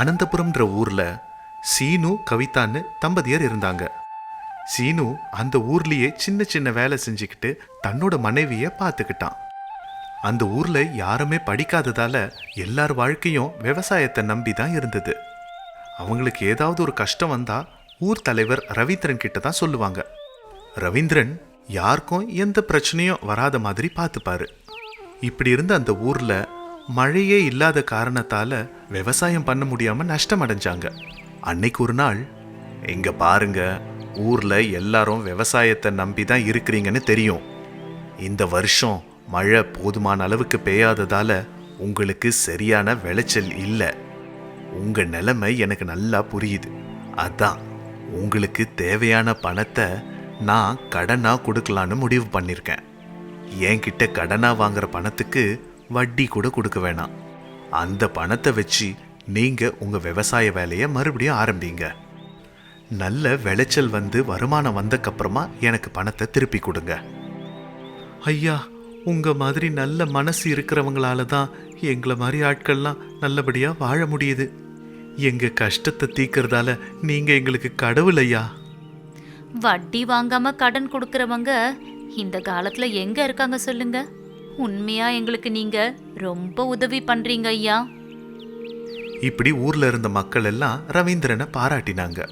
அனந்தபுரம்ன்ற ஊரில் சீனு கவிதான்னு தம்பதியர் இருந்தாங்க. சீனு அந்த ஊர்லேயே சின்ன சின்ன வேலை செஞ்சுக்கிட்டு தன்னோட மனைவியை பார்த்துக்கிட்டான். அந்த ஊரில் யாருமே படிக்காததால எல்லார் வாழ்க்கையும் விவசாயத்தை நம்பி தான் இருந்தது. அவங்களுக்கு ஏதாவது ஒரு கஷ்டம் வந்தால் ஊர் தலைவர் ரவீந்திரன் கிட்ட தான் சொல்லுவாங்க. ரவீந்திரன் யாருக்கும் எந்த பிரச்சனையும் வராத மாதிரி பார்த்துப்பாரு. இப்படி இருந்த அந்த ஊரில் மழையே இல்லாத காரணத்தால விவசாயம் பண்ண முடியாம நஷ்டம் அடைஞ்சாங்க. அன்னைக்கு ஒரு நாள் இங்கே பாருங்க ஊர்ல எல்லாரும் விவசாயத்தை நம்பி தான் இருக்கிறீங்கன்னு தெரியும். இந்த வருஷம் மழை போதுமான அளவுக்கு பெய்யாததால உங்களுக்கு சரியான விளைச்சல் இல்லை. உங்க நிலைமை எனக்கு நல்லா புரியுது. அதான் உங்களுக்கு தேவையான பணத்தை நான் கடனாக கொடுக்கலான்னு முடிவு பண்ணியிருக்கேன் என்கிட்ட கடனாக வாங்குற பணத்துக்கு வட்டி கூட கொடுக்க வேணாம். அந்த பணத்தை வச்சு நீங்கள் உங்கள் விவசாய வேலையை மறுபடியும் ஆரம்பிங்க. நல்ல விளைச்சல் வந்து வருமானம் வந்தக்கப்புறமா எனக்கு பணத்தை திருப்பி கொடுங்க. ஐயா உங்கள் மாதிரி நல்ல மனசு இருக்கிறவங்களால தான் எங்களை மாதிரி ஆட்கள்லாம் நல்லபடியாக வாழ முடியுது. எங்கள் கஷ்டத்தை தீக்கிறதால நீங்கள் எங்களுக்கு கடவுள் ஐயா. வட்டி வாங்காம கடன் கொடுக்கறவங்க இந்த காலத்துல எங்க இருக்காங்க சொல்லுங்க. உண்மையா எங்களுக்கு நீங்க ரொம்ப உதவி பண்றீங்க ஐயா. இப்படி ஊர்ல இருந்த மக்கள் எல்லாம் ரவீந்திரனை பாராட்டினாங்க.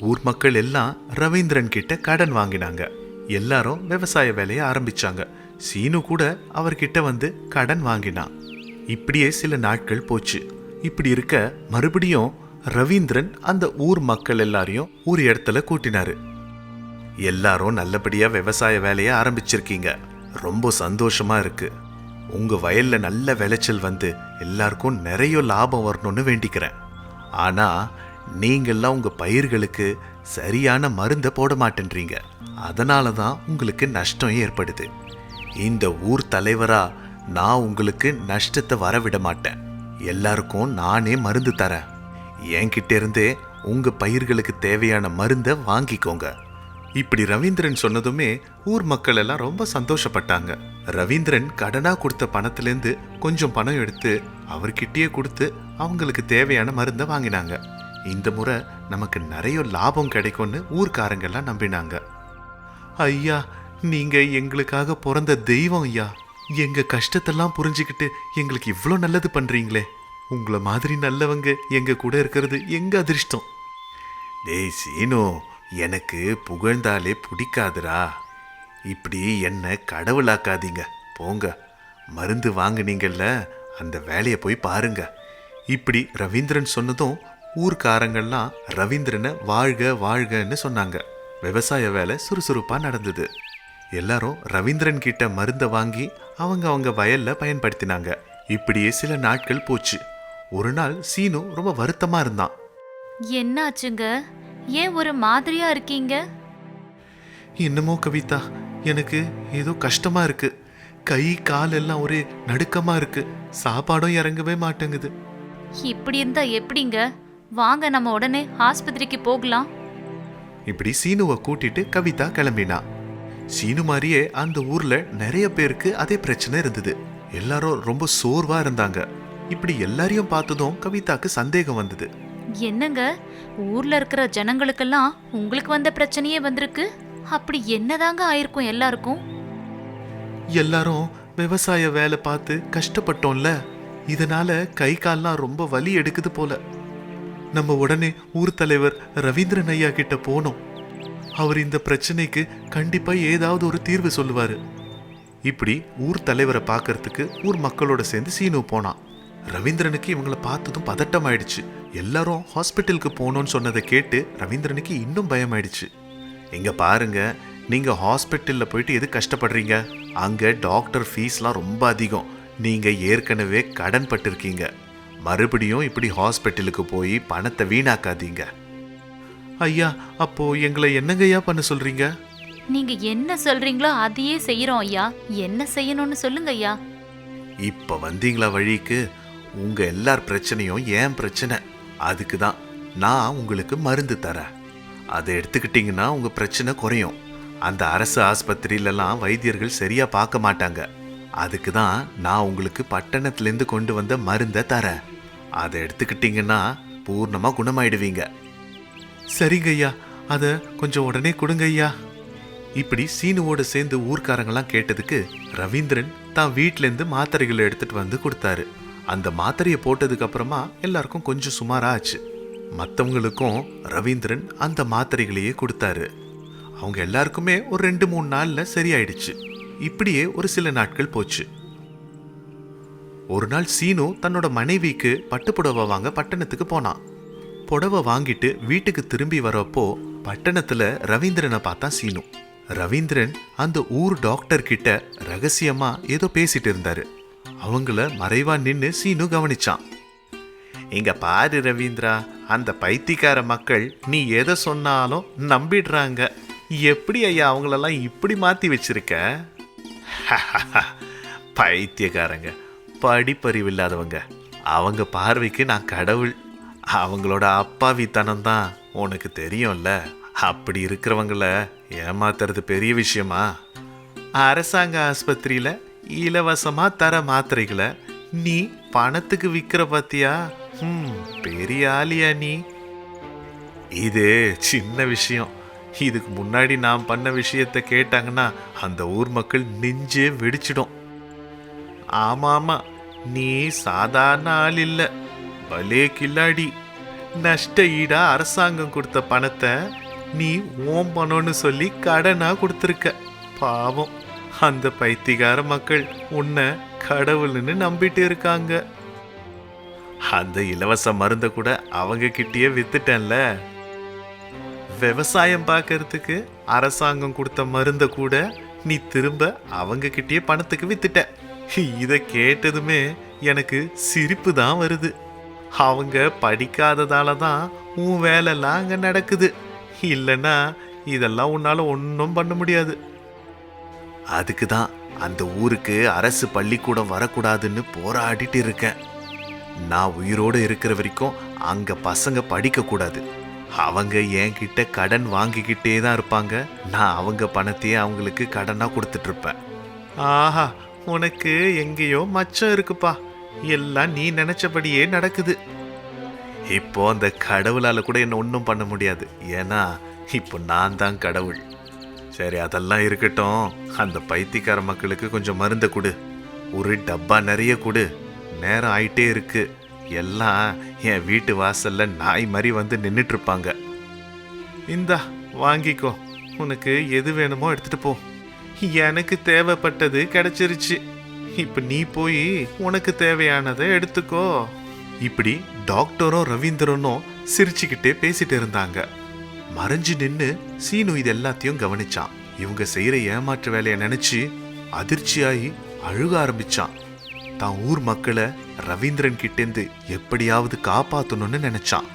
ஊர் மக்கள் எல்லாம் ரவீந்திரன் கிட்ட கடன் வாங்கினாங்க. எல்லாரும் விவசாய வேலையை ஆரம்பிச்சாங்க. சீனு கூட அவர்கிட்ட வந்து கடன் வாங்கினான் இப்படியே சில நாட்கள் போச்சு. இப்படி இருக்க மறுபடியும் ரவீந்திரன் அந்த ஊர் மக்கள் எல்லாரையும் ஒரு இடத்துல கூட்டினாரு. எல்லாரும் நல்லபடியா விவசாய வேலையை ஆரம்பிச்சிருக்கீங்க. ரொம்ப சந்தோஷமா இருக்கு. உங்க வயல்ல நல்ல விளைச்சல் வந்து எல்லாருக்கும் நிறைய லாபம் வரணும்னு வேண்டிக்கிறேன். ஆனா நீங்கள்லாம் உங்க பயிர்களுக்கு சரியான மருந்தை போட மாட்டேன்றீங்க. அதனால தான் உங்களுக்கு நஷ்டம் ஏற்படுது. இந்த ஊர் தலைவரா நான் உங்களுக்கு நஷ்டத்தை வரவிட மாட்டேன். எல்லாருக்கும் நானே மருந்து தரேன். என்கிட்ட இருந்தே உங்க பயிர்களுக்கு தேவையான மருந்தை வாங்கிக்கோங்க. இப்படி ரவீந்திரன் சொன்னதுமே ஊர் மக்கள் எல்லாம் ரொம்ப சந்தோஷப்பட்டாங்க. ரவீந்திரன் கடனா கொடுத்த பணத்திலேருந்து கொஞ்சம் பணம் எடுத்து அவர்கிட்டயே கொடுத்து அவங்களுக்கு தேவையான மருந்தை வாங்கினாங்க. இந்த முறை நமக்கு நிறைய லாபம் கிடைக்கும்னு ஊர்க்காரங்கெல்லாம் நம்பினாங்க. ஐயா நீங்க எங்களுக்காக பிறந்த தெய்வம் ஐயா. எங்க கஷ்டத்தெல்லாம் புரிஞ்சுக்கிட்டு எங்களுக்கு இவ்வளோ நல்லது பண்றீங்களே. உங்களை மாதிரி நல்லவங்க எங்க கூட இருக்கிறது எங்க அதிர்ஷ்டம்? டேய் சீனு எனக்கு புகழ்ந்தாலே பிடிக்காதுடா. இப்படி என்னை கடவுளாக்காதீங்க. போங்க. மருந்து வாங்குனீங்கல்ல அந்த வேலையை போய் பாருங்க. இப்படி ரவீந்திரன் சொன்னதும் ஊர்க்காரங்கள்லாம் ரவீந்திரனை வாழ்க வாழ்கன்னு சொன்னாங்க. விவசாய வேலை சுறுசுறுப்பாக நடந்தது. எல்லாரும் ரவீந்திரன் கிட்ட மருந்தை வாங்கி அவங்க அவங்க வயல்ல பயன்படுத்தினாங்க. இப்படியே சில நாட்கள் போச்சு. ஒரு நாள் சீனு ரொம்ப வருத்தமா இருந்தான். என்னாச்சுங்க? ஏன் ஒரு மாதிரியா இருக்கீங்க? என்னமோ கவிதா எனக்கு ஏதோ கஷ்டமா இருக்கு. கை கால் எல்லாம் ஒரே நடுக்கமா இருக்கு. சாப்பாடும் இறங்கவே மாட்டேங்குது. இப்படி இருந்தா எப்படிங்க? வாங்க நம்ம உடனே ஆஸ்பத்திரிக்கு போகலாம். இப்படி சீனுவை கூட்டிட்டு கவிதா கிளம்பினா. சீனு மாதிரியே அந்த ஊர்ல நிறைய பேருக்கு அதே பிரச்சனை இருந்தது. எல்லாரும் ரொம்ப சோர்வா இருந்தாங்க. இப்படி எல்லாரையும் பார்த்ததும் கவிதாக்கு சந்தேகம் வந்தது. என்னங்க? ஊர்ல இருக்கிற ஜனங்களுக்கெல்லாம் உங்களுக்கு வந்த பிரச்சனையே வந்திருக்கு. அப்படி என்னதாங்க ஆயிருக்கும் எல்லாருக்கும்? எல்லாரும் விவசாய வேலை பார்த்து கஷ்டப்பட்டோம்ல. இதனால கை கால்லாம் ரொம்ப வலி எடுக்குது போல. நம்ம உடனே ஊர் தலைவர் ரவீந்திரன் ஐயா கிட்ட போனோம். அவர் இந்த பிரச்சனைக்கு கண்டிப்பா ஏதாவது ஒரு தீர்வு சொல்லுவாரு. இப்படி ஊர் தலைவரை பார்க்கறதுக்கு ஊர் மக்களோட சேர்ந்து சீனு போனான். ரவீந்திரனுக்கு இவங்கள பார்த்ததும் பதட்டம் ஆயிடுச்சு. எல்லாரும் ஹாஸ்பிட்டலுக்கு போகணும்னு சொன்னதை கேட்டு ரவீந்திரனுக்கு இன்னும் பயமாயிடுச்சு. இங்க பாருங்க நீங்க ஹாஸ்பிட்டல்ல போயிட்டு எது கஷ்டப்படுறீங்க? அங்க டாக்டர் ஃபீஸ்லாம் ரொம்ப அதிகம். நீங்க ஏற்கனவே கடன் பட்டிருக்கீங்க. மறுபடியும் இப்படி ஹாஸ்பிட்டலுக்கு போய் பணத்தை வீணாக்காதீங்க. ஐயா அப்போ எங்களை என்னங்கய்யா பண்ண சொல்றீங்க? நீங்க என்ன சொல்றீங்களோ அதையே செய்யறோம் ஐயா. என்ன செய்யணும்னு சொல்லுங்க ஐயா இப்ப வந்தீங்களா வழிக்கு? உங்க எல்லார் பிரச்சனையும் ஏன் பிரச்சனை. அதுக்கு தான் நான் உங்களுக்கு மருந்து தரேன். அதை எடுத்துக்கிட்டிங்கன்னா உங்கள் பிரச்சனை குறையும். அந்த அரசு ஆஸ்பத்திரியிலலாம் வைத்தியர்கள் சரியாக பார்க்க மாட்டாங்க. அதுக்கு தான் நான் உங்களுக்கு பட்டணத்துலேருந்து கொண்டு வந்த மருந்தை தரேன். அதை எடுத்துக்கிட்டிங்கன்னா பூர்ணமாக குணமாயிடுவீங்க. சரிங்க ஐயா. அதை கொஞ்சம் உடனே கொடுங்க ஐயா. இப்படி சீனுவோடு சேர்ந்து ஊர்க்காரங்களாம் கேட்டதுக்கு ரவீந்திரன் தான் வீட்டிலேருந்து மாத்திரைகளை எடுத்துட்டு வந்து கொடுத்தாரு. அந்த மாத்திரையை போட்டதுக்கு அப்புறமா எல்லாருக்கும் கொஞ்சம் சுமாராச்சு மற்றவங்களுக்கும் ரவீந்திரன் அந்த மாத்திரைகளையே கொடுத்தாரு. அவங்க எல்லாருக்குமே ஒரு ரெண்டு மூணு நாளில் சரியாயிடுச்சு. இப்படியே ஒரு சில நாட்கள் போச்சு. ஒரு நாள் சீனு தன்னோட மனைவிக்கு பட்டுப்புடவை வாங்க பட்டணத்துக்கு போனான். புடவை வாங்கிட்டு வீட்டுக்கு திரும்பி வரப்போ பட்டணத்துல ரவீந்திரனை பார்த்தா சீனு. ரவீந்திரன் அந்த ஊர் டாக்டர் கிட்ட ரகசியமா ஏதோ பேசிட்டு இருந்தாரு. அவங்கள மறைவா நின்று சீனு கவனிச்சான். இங்க பாரு ரவீந்திரா அந்த பைத்தியக்கார மக்கள் நீ எதை சொன்னாலும் நம்பிடுறாங்க. எப்படி ஐயா அவங்களெல்லாம் இப்படி மாத்தி வச்சிருக்க? பைத்தியக்காரங்க படிப்பறிவு இல்லாதவங்க. அவங்க பார்வைக்கு நான் கடவுள். அவங்களோட அப்பாவித்தனம் தான் உனக்கு தெரியும்ல. அப்படி இருக்கிறவங்கள ஏமாத்துறது பெரிய விஷயமா? அரசாங்க ஆஸ்பத்திரியில இலவசமா தர மாத்திரைகளை நீ பணத்துக்கு விக்கிற பத்தியா? ம் பெரிய ஆளியா நீ. இது சின்ன விஷயம். இதுக்கு முன்னாடி நான் பண்ண விஷயத்த கேட்டாங்கன்னா அந்த ஊர் மக்கள் நெஞ்சே வெடிச்சிடும். ஆமா ஆமா. நீ சாதாரண ஆள் இல்லை. பலே கில்லாடி. நஷ்ட ஈடா அரசாங்கம் கொடுத்த பணத்தை நீ ஓம் பணம்னு சொல்லி கடனா கொடுத்துருக்க. பாவம். அந்த பைத்தியக்கார மக்கள் உன்னை கடவுள்னு நம்பிட்டு இருக்காங்க. அந்த இலவச மருந்த கூட அவங்க கிட்டயே வித்துட்டேன்ல. விவசாயம் பார்க்கறதுக்கு அரசாங்கம் கொடுத்த மருந்த கூட நீ திரும்ப அவங்க கிட்டயே பணத்துக்கு வித்துட்ட. இதை கேட்டதுமே எனக்கு சிரிப்பு தான் வருது. அவங்க படிக்காததால தான் உன் வேலைலாம் அங்கே நடக்குது. இல்லைன்னா இதெல்லாம் உன்னால் ஒன்றும் பண்ண முடியாது. அதுக்கு தான் அந்த ஊருக்கு அரசு பள்ளிக்கூடம் வரக்கூடாதுன்னு போராடிட்டு இருக்கேன். நான் உயிரோடு இருக்கிற வரைக்கும் அங்கே பசங்க படிக்கக்கூடாது அவங்க என்கிட்ட கடன் வாங்கிக்கிட்டே தான் இருப்பாங்க. நான் அவங்க பணத்தையே அவங்களுக்கு கடனாக கொடுத்துட்ருப்பேன் ஆஹா உனக்கு எங்கேயோ மச்சம் இருக்குப்பா. எல்லாம் நீ நினச்சபடியே நடக்குது. இப்போ அந்த கடவுளால் கூட என்ன ஒன்றும் பண்ண முடியாது. ஏன்னா இப்போ நான் தான் கடவுள். சரி அதெல்லாம் இருக்கட்டும். அந்த பைத்தியக்கார மக்களுக்கு கொஞ்சம் மருந்தை கொடு. ஒரு டப்பா நிறைய கொடு. நேரம் ஆயிட்டே இருக்கு. எல்லாம் என் வீட்டு வாசல்ல நாய் மாதிரி வந்து நின்றுட்டு இருப்பாங்க இந்தா வாங்கிக்கோ. உனக்கு எது வேணுமோ எடுத்துட்டு போ. எனக்கு தேவைப்பட்டது கிடைச்சிருச்சு. இப்ப நீ போய் உனக்கு தேவையானதை எடுத்துக்கோ. இப்படி டாக்டரும் ரவீந்திரனும் சிரிச்சுக்கிட்டே பேசிட்டு இருந்தாங்க. மறைஞ்சு நின்னு சீனு இது எல்லாத்தையும் கவனிச்சான். இவங்க செய்யற ஏமாற்று வேலையை நினைச்சு அதிர்ச்சியாகி அழுக ஆரம்பிச்சான். தான் ஊர் மக்களை ரவீந்திரன் கிட்டேந்து எப்படியாவது காப்பாத்தணும்னு நினைச்சான்.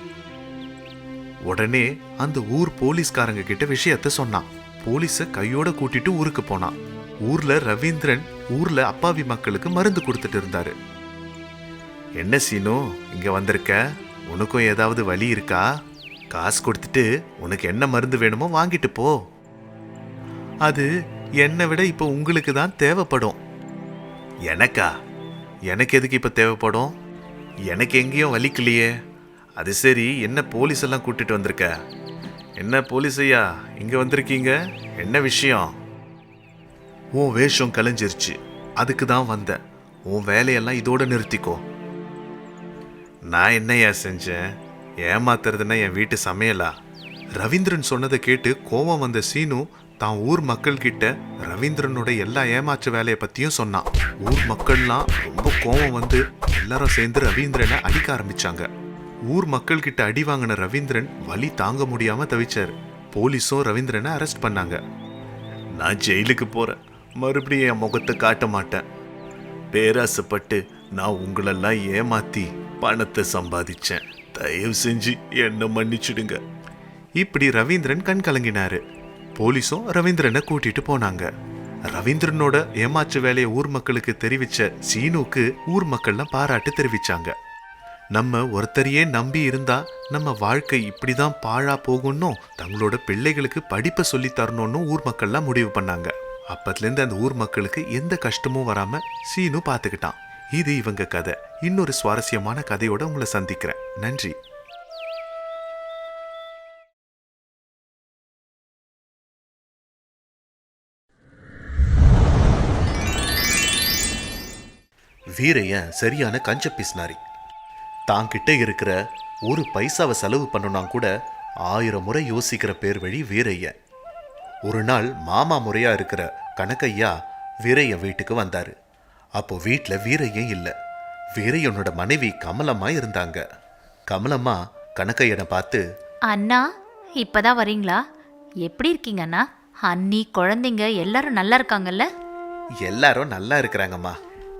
உடனே அந்த ஊர் போலீஸ்காரங்க கிட்ட விஷயத்த சொன்னான். போலீஸ கையோட கூட்டிட்டு ஊருக்கு போனான். ஊர்ல ரவீந்திரன் ஊர்ல அப்பாவி மக்களுக்கு மருந்து கொடுத்துட்டு இருந்தாரு. என்ன சீனு இங்க வந்திருக்க? உனக்கும் ஏதாவது வழி இருக்கா? காசு கொடுத்துட்டு உனக்கு என்ன மருந்து வேணுமோ வாங்கிட்டு போ. அது என்னை விட இப்போ உங்களுக்கு தான் தேவைப்படும். எனக்கா? எனக்கு எதுக்கு இப்போ தேவைப்படும்? எனக்கு எங்கேயும் வலிக்கலையே. அது சரி என்ன போலீஸ் எல்லாம் கூட்டிட்டு வந்திருக்க? என்ன போலீஸ் ஐயா இங்கே வந்திருக்கீங்க? என்ன விஷயம்? உன் வேஷம் கலைஞ்சிருச்சு. அதுக்கு தான் வந்தேன் உன் வேலையெல்லாம் இதோட நிறுத்திக்கோ. நான் என்னையா செஞ்சேன்? ஏமாத்துறதுன்னா என் வீட்டு சமையலா? ரவீந்திரன் சொன்னதை கேட்டு கோவம் வந்த சீனு தான் ஊர் மக்கள் கிட்ட ரவீந்திரனோட எல்லா ஏமாற்று வேலையை பத்தியும் சொன்னான். ஊர் மக்கள்லாம் ரொம்ப கோவம் வந்து எல்லாரும் சேர்ந்து ரவீந்திரனை அடிக்க ஆரம்பிச்சாங்க. ஊர் மக்கள் கிட்ட அடி வாங்கின ரவீந்திரன் வலி தாங்க முடியாம தவிச்சார். போலீஸும் ரவீந்திரனை அரெஸ்ட் பண்ணாங்க. நான் ஜெயிலுக்கு போறேன். மறுபடியும் என் முகத்தை காட்ட மாட்டேன். பேராசைப்பட்டு நான் உங்களெல்லாம் ஏமாத்தி பணத்தை சம்பாதிச்சேன். தயவு செஞ்சு என்ன மன்னிச்சிடுங்க. இப்படி ரவீந்திரன் கண் கலங்கினாரு. போலீஸும் ரவீந்திரனை கூட்டிட்டு போனாங்க. ரவீந்திரனோட ஏமாற்று வேலையை ஊர் மக்களுக்கு தெரிவிச்ச சீனுக்கு ஊர் மக்கள்லாம் பாராட்டு தெரிவிச்சாங்க. நம்ம ஒருத்தரையே நம்பி இருந்தா நம்ம வாழ்க்கை இப்படிதான் பாழா போகும்னும் தங்களோட பிள்ளைகளுக்கு படிப்பை சொல்லி தரணும்னு ஊர் மக்கள்லாம் முடிவு பண்ணாங்க. அப்பத்துலேருந்து அந்த ஊர் மக்களுக்கு எந்த கஷ்டமும் வராம சீனு பார்த்துக்கிட்டான் இது இவங்க கதை. இன்னொரு சுவாரஸ்யமான கதையோட உங்களை சந்திக்கிறேன். நன்றி. வீரையன் சரியான கஞ்ச பிஸ்னாரி. தாங்கிட்ட இருக்கிற ஒரு பைசாவை செலவு பண்ணுனா கூட ஆயிரம் முறை யோசிக்கிற பேர் வழி வீரையன் ஒரு நாள் மாமா முறையா இருக்கிற கணக்கையா வீரையன் வீட்டுக்கு வந்தாரு. அப்போ வீட்டில் வீரையன் இல்லை. வீரையனோட மனைவி கமலம்மா இருந்தாங்க. கமலம்மா கணக்கையனை பார்த்து அண்ணா இப்பதான் வரீங்களா? எப்படி இருக்கீங்க அண்ணா? அண்ணி குழந்தைங்க எல்லாரும் நல்லா இருக்காங்கல்ல? எல்லாரும் நல்லா இருக்கிறாங்கம்மா.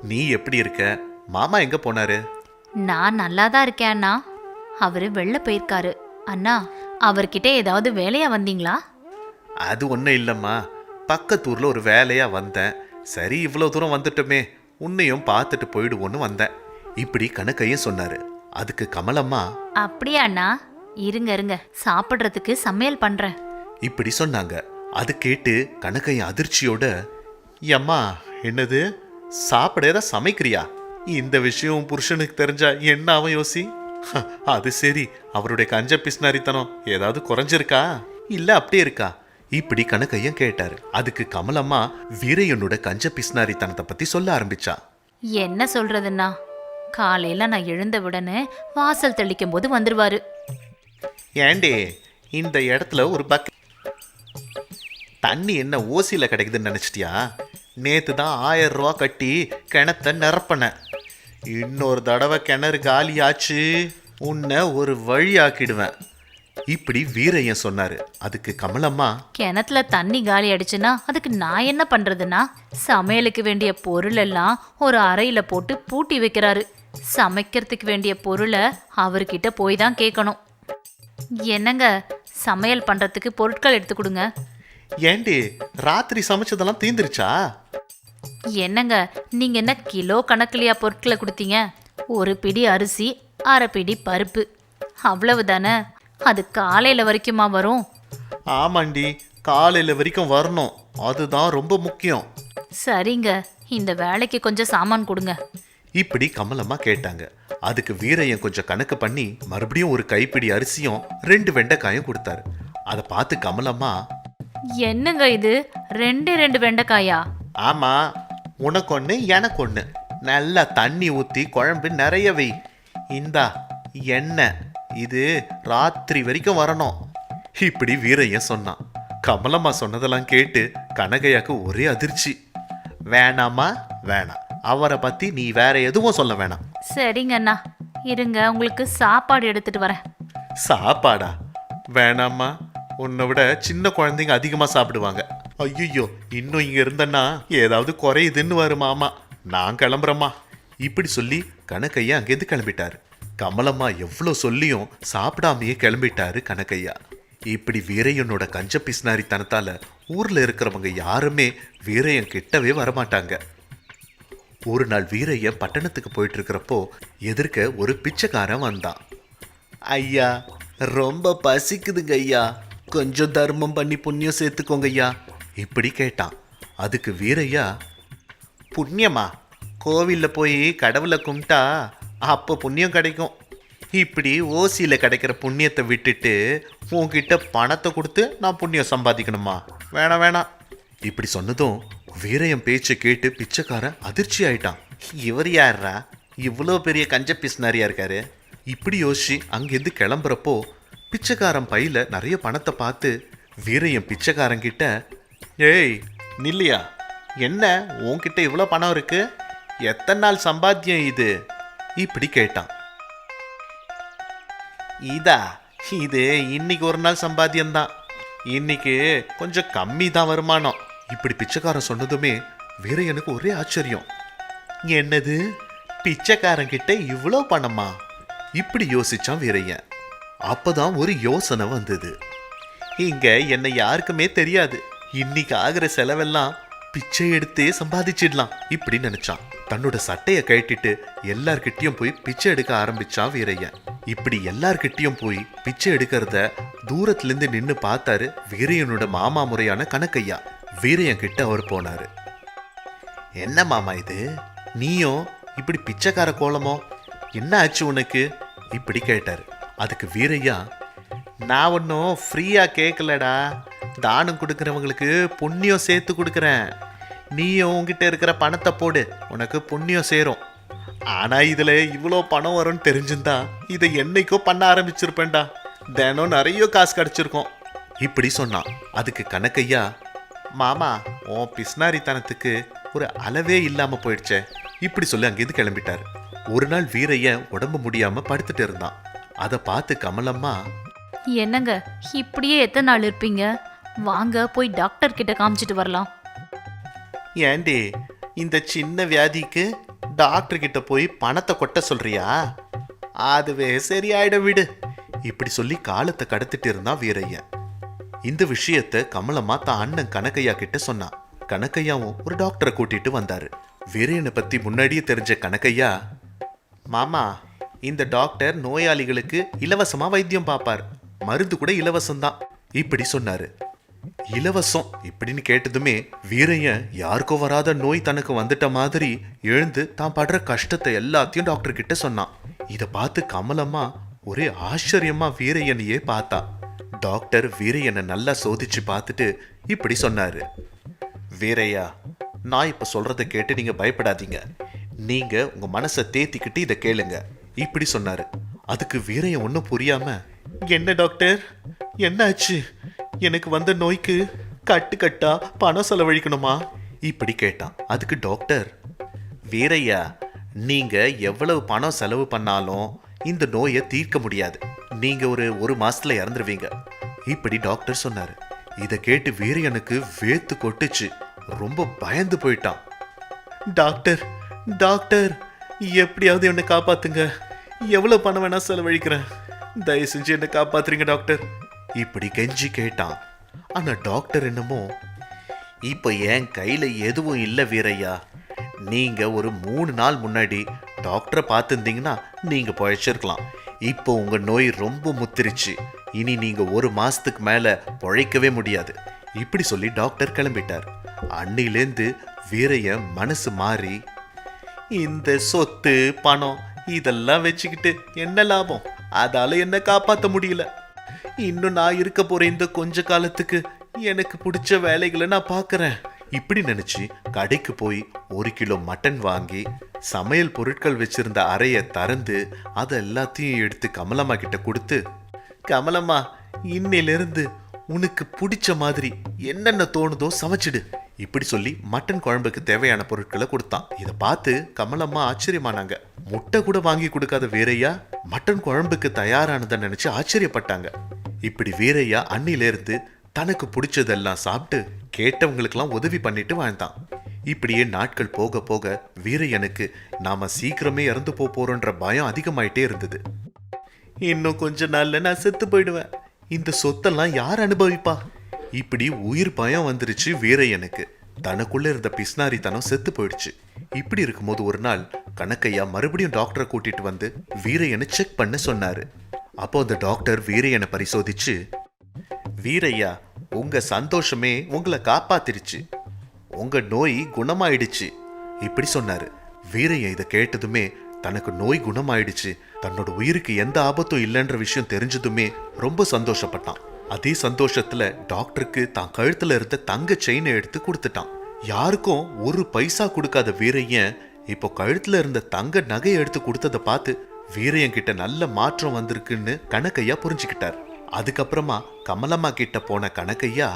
நீ எப்படி இருக்க? மாமா எங்க போனாரு? நான் நல்லா தான் இருக்கேன் அண்ணா. அவரு வெளில போயிருக்காரு. அண்ணா அவர்கிட்ட ஏதாவது வேலையா வந்தீங்களா? அது ஒன்றும் இல்லைம்மா. பக்கத்தூரில் ஒரு வேலையாக வந்தேன். சரி இவ்வளோ தூரம் வந்துட்டோமே. உன்னையும் பார்த்துட்டு போயிடுவோன்னு வந்தேன். இப்படி கணக்கையும் சொன்னார். அதுக்கு கமலம்மா அப்படியா அண்ணா? இருங்க இருங்க. சாப்பிட்றதுக்கு சமையல் பண்றேன். இப்படி சொன்னாங்க. அது கேட்டு கணக்கையும் அதிர்ச்சியோட எம்மா என்னது? சாப்பிட ஏதாவது சமைக்கிறியா? இந்த விஷயம் புருஷனுக்கு தெரிஞ்சா என்ன அவன் யோசி? அது சரி. அவருடைய கஞ்ச பிஸ்னாரித்தனம் ஏதாவது குறைஞ்சிருக்கா? இல்ல அப்படியே இருக்கா. இப்படி கணக்கையும் கேட்டாரு. அதுக்கு கமலம்மா வீரையனோட கஞ்ச பிஸ்னாரித்தனத்தை பத்தி சொல்ல ஆரம்பிச்சா. என்ன சொல்றதுன்னா காலையில நான் எழுந்த உடனே வாசல் தெளிக்கும் போது வந்துருவாரு. ஏண்டே இந்த இடத்துல ஒரு பக் தண்ணி என்ன ஓசியில கிடைக்குதுன்னு நினைச்சிட்டியா? நேத்து தான் ஆயிரம் ரூபா கட்டி கிணத்த நிரப்பினேன் இன்னொரு தடவை கிணறு காலியாச்சு உன்னை ஒரு வழி ஆக்கிடுவேன் இப்படி வீரையன் சொன்னாரு. அதுக்கு கமலம்மா கிணத்துல தண்ணி காலி அடிச்சுன்னா அதுக்கு நான் என்ன பண்றதுன்னா சமையலுக்கு வேண்டிய பொருள் எல்லாம் ஒரு அறையில போட்டு பூட்டி வைக்கிறாரு. சமைக்கிறதுக்கு வேண்டிய பொருளை அவர்கிட்ட போய் தான் கேட்கணும். என்னங்க சமையல் பண்றதுக்கு பொருட்கள் எடுத்து கொடுங்க. ஏண்டி ராத்திரி சமைச்சதெல்லாம் தீந்துருச்சா? என்னங்க நீங்க என்ன கிலோ கணக்குலையா பொருட்களை கொடுத்தீங்க? ஒரு பிடி அரிசி அரை பிடி பருப்பு. அவ்வளவுதானே? அது காலையில வரைக்குமா வரும்? ஆமாண்டி காலையில வரைக்கும் வரணும். அதுதான் ரொம்ப முக்கியம். சரிங்க. இந்த வேலைக்கு கொஞ்சம் சாமான் கொடுங்க. இப்படி கமலம்மா கேட்டாங்க. அதுக்கு வீரையன் கொஞ்சம் கணக்கு பண்ணி மறுபடியும் ஒரு கைப்பிடி அரிசியும் ரெண்டு வெண்டைக்காயும் கொடுத்தாரு. அதை பார்த்து கமலம்மா என்னங்க இது? ரெண்டு ரெண்டு வெண்டைக்காயா? ஆமா உனக்கு ஒன்று எனக்கு ஒன்று நல்லா தண்ணி ஊற்றி குழம்பு நிறைய வை. இந்தா எண்ணெய். இது ராத்திரி வரைக்கும் வரணும். இப்படி வீரையன் சொன்னான். கமலம்மா சொன்னதெல்லாம் கேட்டு கனகையாக்கு ஒரே அதிர்ச்சி. வேணாமா வேணாம். அவரை பத்தி நீ வேற எதுவும் சொல்ல வேணாம். சரிங்க அண்ணா. இருங்க உங்களுக்கு சாப்பாடு எடுத்துட்டு வரேன். சாப்பாடா? வேணாம்மா. உன்னை விட சின்ன குழந்தைங்க அதிகமாக சாப்பிடுவாங்க. ஐயோ இன்னும் இங்கே இருந்தன்னா ஏதாவது குறையுதுன்னு வரும் மாமா நான் கிளம்புறேம்மா. இப்படி சொல்லி கணக்கையா அங்கேருந்து கிளம்பிட்டாரு. கமலம்மா எவ்வளோ சொல்லியும் சாப்பிடாமையே கிளம்பிட்டாரு கனகையா. இப்படி வீரையனோட கஞ்ச பிஸ்னாரித்தனத்தால் ஊரில் இருக்கிறவங்க யாருமே வீரையன் கிட்டவே வரமாட்டாங்க. ஒரு நாள் வீரையன் பட்டணத்துக்கு போயிட்டு இருக்கிறப்போ எதிர்க்க ஒரு பிச்சைக்காரன் வந்தான். ஐயா ரொம்ப பசிக்குதுங்க ஐயா. கொஞ்சம் தர்மம் பண்ணி புண்ணியம் சேர்த்துக்கோங்க ஐயா. இப்படி கேட்டான். அதுக்கு வீரையா புண்ணியமா? கோவிலில் போய் கடவுளை கும்பிட்டா அப்போ புண்ணியம் கிடைக்கும். இப்படி ஓசியில் கிடைக்கிற புண்ணியத்தை விட்டுட்டு உன்கிட்ட பணத்தை கொடுத்து நான் புண்ணியம் சம்பாதிக்கணுமா? வேணாம் வேணாம். இப்படி சொன்னதும் வீரையன் பேச்சை கேட்டு பிச்சைக்காரன் அதிர்ச்சி ஆயிட்டான். இவர் யாரா இவ்வளோ பெரிய கஞ்ச பிஸ்னாரியா இருக்காரு. இப்படி யோசிச்சு அங்கேருந்து கிளம்புறப்போ பிச்சைக்காரன் பையில நிறைய பணத்தை பார்த்து வீரையன் பிச்சைக்காரங்கிட்ட ஏய் நில்லையா என்ன உன்கிட்ட இவ்வளோ பணம் இருக்கு? எத்தனை நாள் சம்பாத்தியம் இது? இப்படி கேட்டான். இதா இது இன்னைக்கு ஒரு நாள் சம்பாத்தியம் தான் இன்னைக்கு கொஞ்சம் கம்மி தான் வருமானம். இப்படி பிச்சைக்காரன் சொன்னதுமே வீரையனுக்கு ஒரே ஆச்சரியம். என்னது? பிச்சைக்காரன் கிட்ட இவ்வளோ பணமா? இப்படி யோசிச்சான் வீரையன். அப்போதான் ஒரு யோசனை வந்தது. இங்க என்னை யாருக்குமே தெரியாது. இன்னைக்கு ஆகிற செலவெல்லாம் பிச்சை எடுத்தே சம்பாதிச்சிடலாம் இப்படி நினைச்சான். தன்னோட சட்டையை கழட்டிட்டு எல்லார்கிட்டயும் போய் பிச்சை எடுக்க ஆரம்பிச்சான் வீரையன். இப்படி எல்லார்கிட்டயும் போய் பிச்சை எடுக்கிறத தூரத்திலிருந்து நின்று நின்னு பார்த்தாரு வீரையனோட மாமா முறையான கணக்கையா வீரையன் கிட்ட அவர் போனாரு. என்ன மாமா இது? நீயும் இப்படி பிச்சைக்கார கோலமோ? என்ன ஆச்சு உனக்கு? இப்படி கேட்டாரு. அதுக்கு வீரையா நான் ஒன்றும் ஃப்ரீயாக கேட்கலடா தானம் கொடுக்குறவங்களுக்கு புண்ணியம் சேர்த்து கொடுக்குறேன். நீயும் உங்ககிட்ட இருக்கிற பணத்தை போடு. உனக்கு புண்ணியம் சேரும். ஆனா இதுல இவ்வளோ பணம் வரும்னு தெரிஞ்சிருந்தா இதை என்னைக்கோ பண்ண ஆரம்பிச்சிருப்பேன்டா. தினம் நிறைய காசு கிடைச்சிருக்கும். இப்படி சொன்னான் அதுக்கு கணக்கையா மாமா உன் பிஸ்னாரித்தனத்துக்கு ஒரு அளவே இல்லாம போயிடுச்சே. இப்படி சொல்லி அங்கேருந்து கிளம்பிட்டார். ஒரு நாள் வீரையன் உடம்பு முடியாம படுத்துட்டு இருந்தான். அதை பார்த்து கமலம்மா என்னங்க இப்படியே எத்தனை நாள் இருப்பீங்க? வாங்க போய் டாக்டர் கிட்ட காமிச்சிட்டு வரலாம். ஏண்டி இந்த சின்ன வியாதிக்கு டாக்டர் கிட்ட போய் பணத்தை கொட்ட சொல்றியா? அதுவே சரியாயிட விடு. இப்படி சொல்லி காலத்தை கடத்திட்டு இருந்தான் வீரையன். இந்த விஷயத்த கமலம்மா தான் அண்ணன் கனகையா கிட்ட சொன்னான். கனகையாவும் ஒரு டாக்டரை கூட்டிட்டு வந்தாரு. வீரையனை பத்தி முன்னாடியே தெரிஞ்ச கனகையா மாமா இந்த டாக்டர் நோயாளிகளுக்கு இலவசமா வைத்தியம் பார்ப்பார். மருந்து கூட இலவசம்தான். இப்படி சொன்னாரு. இலவசம் இப்படின்னு கேட்டதுமே வீரையன் யாருக்கோ வராத நோய் தனக்கு வந்துட்ட மாதிரி எழுந்து தான் படுற கஷ்டத்தை எல்லாத்தையும் டாக்டர் கிட்ட சொன்னான். இதை பார்த்து கமலம்மா ஒரே ஆச்சரியமா வீரையனையே பார்த்தா. டாக்டர் வீரையனை நல்லா சோதிச்சு பார்த்துட்டு இப்படி சொன்னாரு. வீரையா நான் இப்ப சொல்றத கேட்டு நீங்க பயப்படாதீங்க. நீங்க உங்க மனசை தேத்திக்கிட்டு இதை கேளுங்க. இப்படி சொன்னாரு. அதுக்கு வீரையன் ஒன்றும் புரியாம என்ன டாக்டர் என்ன ஆச்சு எனக்கு வந்த நோய்க்கு கட்டு கட்டா பணம் செலவழிக்கணுமா? இப்படி கேட்டான். அதுக்கு டாக்டர் வீரையா நீங்க எவ்வளவு பணம் செலவு பண்ணாலும் இந்த நோயை தீர்க்க முடியாது. நீங்க ஒரு ஒரு மாசத்துல இறந்துருவீங்க. இப்படி டாக்டர் சொன்னாரு. இதை கேட்டு வீரையனுக்கு வேத்து கொட்டுச்சு. ரொம்ப பயந்து போயிட்டான். டாக்டர் டாக்டர் எப்படியாவது என்னை காப்பாத்துங்க. எவ்வளவு பணம் வேணா செலவழிக்கிறேன். தயவு செஞ்சு என்னை காப்பாத்துறீங்க டாக்டர் இப்படி கெஞ்சி கேட்டான். ஆனா டாக்டர் என்னமோ இப்போ என் கையில எதுவும் இல்லை வீரையா. நீங்கள் ஒரு மூணு நாள் முன்னாடி டாக்டரை பார்த்துருந்தீங்கன்னா நீங்க பழைச்சிருக்கலாம். இப்போ உங்க நோய் ரொம்ப முத்திருச்சு. இனி நீங்க ஒரு மாசத்துக்கு மேல பழைக்கவே முடியாது. இப்படி சொல்லி டாக்டர் கிளம்பிட்டார். அன்னிலேருந்து வீரைய மனசு மாறி இந்த சொத்து பணம் இதெல்லாம் வச்சுக்கிட்டு என்ன லாபம்? அதால என்ன காப்பாற்ற முடியல? இன்னும் நான் இருக்க போற இந்த கொஞ்ச காலத்துக்கு. எனக்கு பிடிச்ச வேலைகளை நான் பார்க்குறேன். இப்படி நினச்சி கடைக்கு போய் ஒரு கிலோ மட்டன் வாங்கி சமையல் பொருட்கள் வச்சிருந்த அறையை திறந்து அதை எல்லாத்தையும் எடுத்து கமலம்மா கிட்ட கொடுத்து கமலம்மா இன்னிலிருந்து உனக்கு பிடிச்ச மாதிரி என்னென்ன தோணுதோ சமைச்சிடு. இப்படி சொல்லி மட்டன் குழம்புக்கு தேவையான பொருட்களை கொடுத்தான். இதை பார்த்து கமலம்மா ஆச்சரியமானாங்க. முட்டை கூட வாங்கி கொடுக்காத வேறையா? மட்டன் குழம்புக்கு தயாரானதை நினச்சி ஆச்சரியப்பட்டாங்க. இப்படி வீரையா அன்னிலேருந்து தனக்கு பிடிச்சதெல்லாம் சாப்பிட்டு கேட்டவங்களுக்கெல்லாம் உதவி பண்ணிட்டு வாழ்ந்தான். இப்படியே நாட்கள் போக போக வீரையனுக்கு நாம சீக்கிரமே இறந்து போறோன்ற பயம் அதிகமாயிட்டே இருந்தது. இன்னும் கொஞ்ச நாள்ல நான் செத்து போயிடுவேன். இந்த சொத்தெல்லாம் யார் அனுபவிப்பா? இப்படி உயிர் பயம் வந்துருச்சு வீரையனுக்கு. தனக்குள்ள இருந்த பிஸ்னாரித்தனம் செத்து போயிடுச்சு. இப்படி இருக்கும்போது ஒரு நாள் கணக்கையா மறுபடியும் டாக்டரை கூட்டிட்டு வந்து வீரையனை செக் பண்ண சொன்னாரு. அப்போ அந்த டாக்டர் வீரையனை பரிசோதிச்சு வீரையா உங்க சந்தோஷமே உங்களை காப்பாத்திருச்சு. உங்க நோய் குணமாயிடுச்சு. இப்படி சொன்னாரு. வீரையன் இதை கேட்டதுமே தனக்கு நோய் குணமாயிடுச்சு. தன்னோட உயிருக்கு எந்த ஆபத்தும் இல்லைன்ற விஷயம் தெரிஞ்சதுமே ரொம்ப சந்தோஷப்பட்டான். அதே சந்தோஷத்துல டாக்டருக்கு தான் கழுத்துல இருந்த தங்க செயினை எடுத்து கொடுத்துட்டான். யாருக்கும் ஒரு பைசா கொடுக்காத வீரையன் இப்போ கழுத்துல இருந்த தங்க நகையை எடுத்து கொடுத்ததை பார்த்து வீரையன் கிட்ட நல்ல மாற்றம் வந்திருக்குன்னு கணக்கையா புரிஞ்சுக்கிட்டார். அதுக்கப்புறமா கமலம்மா கிட்ட போன கணக்கையா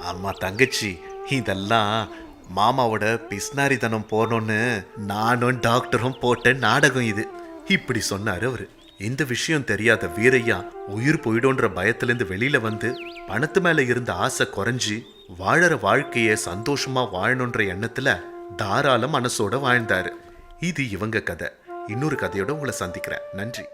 அம்மா தங்கச்சி இதெல்லாம் மாமாவோட பிஸ்னாரிதனம் போனோன்னு நானும் டாக்டரும் போட்ட நாடகம் இது இப்படி சொன்னாரு அவரு. இந்த விஷயம் தெரியாத வீரையா உயிர் போயிடும்ன்ற பயத்திலேருந்து வெளியில வந்து பணத்து மேல இருந்த ஆசை குறைஞ்சி வாழற வாழ்க்கைய சந்தோஷமா வாழணுன்ற எண்ணத்துல தாராள மனசோட வாழ்ந்தாரு. இது இவங்க கதை. இன்னொரு கதையோட உங்களை சந்திக்கிறேன். நன்றி.